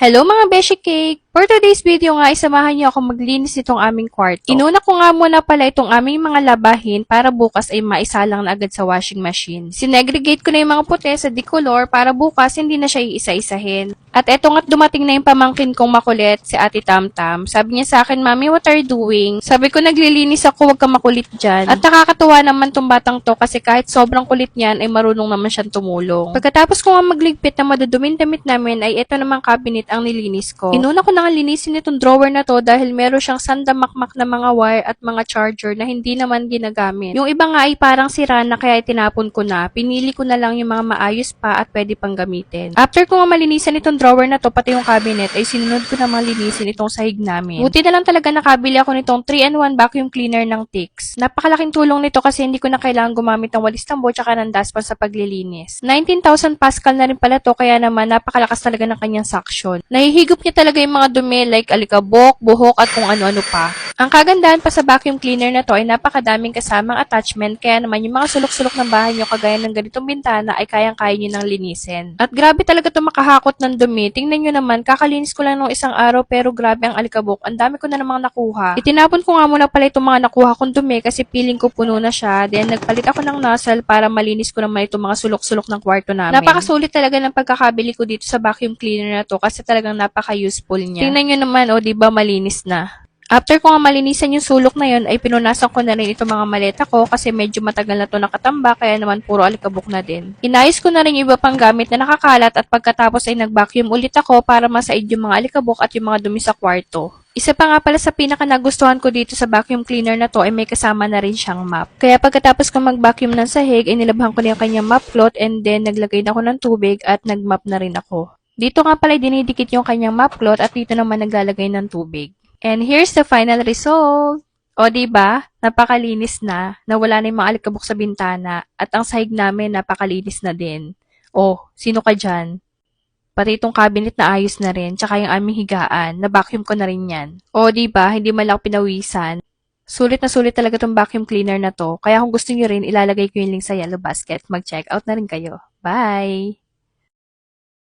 Hello mga Beshi Cake! For today's video nga, isamahan niyo ako maglinis nitong aming kwarto. Inuna ko nga muna pala itong aming mga labahin para bukas ay maisalang na agad sa washing machine. Sinegregate ko na yung mga puti sa decolor para bukas hindi na siya iisa-isahin. At eto nga't dumating na yung pamangkin kong makulit, si Ate Tamtam. Sabi niya sa akin, Mami, what are you doing? Sabi ko, naglilinis ako, wag ka makulit dyan. At nakakatuwa naman tong batang to kasi kahit sobrang kulit niyan, ay marunong naman siyang tumulong. Pagkatapos ko nga magligpit na maduduming damit namin, ay eto namang cabinet ang nilinis ko. Inuna ko na nga linisin itong drawer na to dahil meron siyang sandamakmak na mga wire at mga charger na hindi naman ginagamit. Yung iba nga ay parang sira na kaya itinapon ko na. Pinili ko na lang yung mga maayos pa at pwede pang gamitin. After ko nga malinisan itong drawer na to, pati yung cabinet, ay sinunod ko na malinisin itong sahig namin. Buti na lang talaga nakabili ako nitong 3-in-1 vacuum cleaner ng Tix. Napakalaking tulong nito kasi hindi ko na kailangan gumamit ng walis tambo tsaka ng dustpan sa paglilinis. 19,000 Pascal na rin pala to kaya naman napakalakas talaga ng kanyang suction. Nahihigop niya talaga yung mga dumi like alikabok, buhok at kung ano-ano pa. Ang kagandahan pa sa vacuum cleaner na to ay napakadaming kasamang attachment kaya naman yung mga sulok-sulok ng bahay nyo kagaya ng ganitong bintana ay kayang-kaya nyo nang linisin. At grabe talaga to makahakot ng dumi. Tingnan nyo naman, kakalinis ko lang nung isang araw pero grabe ang alikabok. Ang dami ko na namang nakuha. Itinapon ko nga muna pala itong mga nakuha kong dumi kasi feeling ko puno na siya. Then nagpalit ako ng nozzle para malinis ko naman itong mga sulok-sulok ng kwarto namin. Napakasulit talaga ng pagkakabili ko dito sa vacuum cleaner na to kasi talagang napaka-useful niya. Tingnan nyo naman, o, di ba malinis na. After ko nga malinisan yung sulok na yun, ay pinunasan ko na rin itong mga maleta ko kasi medyo matagal na to nakatamba kaya naman puro alikabok na din. Inayos ko na rin iba pang gamit na nakakalat at pagkatapos ay nag-vacuum ulit ako para masaid yung mga alikabok at yung mga dumi sa kwarto. Isa pa nga pala sa pinaka nagustuhan ko dito sa vacuum cleaner na to ay may kasama na rin siyang map. Kaya pagkatapos ko mag-vacuum ng sahig ay nilabhan ko na yung kanyang map cloth and then naglagay na ako ng tubig at nag-map na rin ako. Dito nga pala dinidikit yung kanyang map cloth at dito naman naglalagay ng tubig. And here's the final result. O, ba? Napakalinis na, nawala na yung mga alikabok sa bintana, at ang sahig namin napakalinis na din. O, sino ka dyan? Pati itong cabinet na ayos na rin, tsaka yung aming higaan, na-vacuum ko na rin yan. O, ba? Hindi man lang pinawisan. Sulit na sulit talaga tong vacuum cleaner na to, kaya kung gusto niyo rin, ilalagay ko yung link sa yellow basket. Mag-check out na rin kayo. Bye!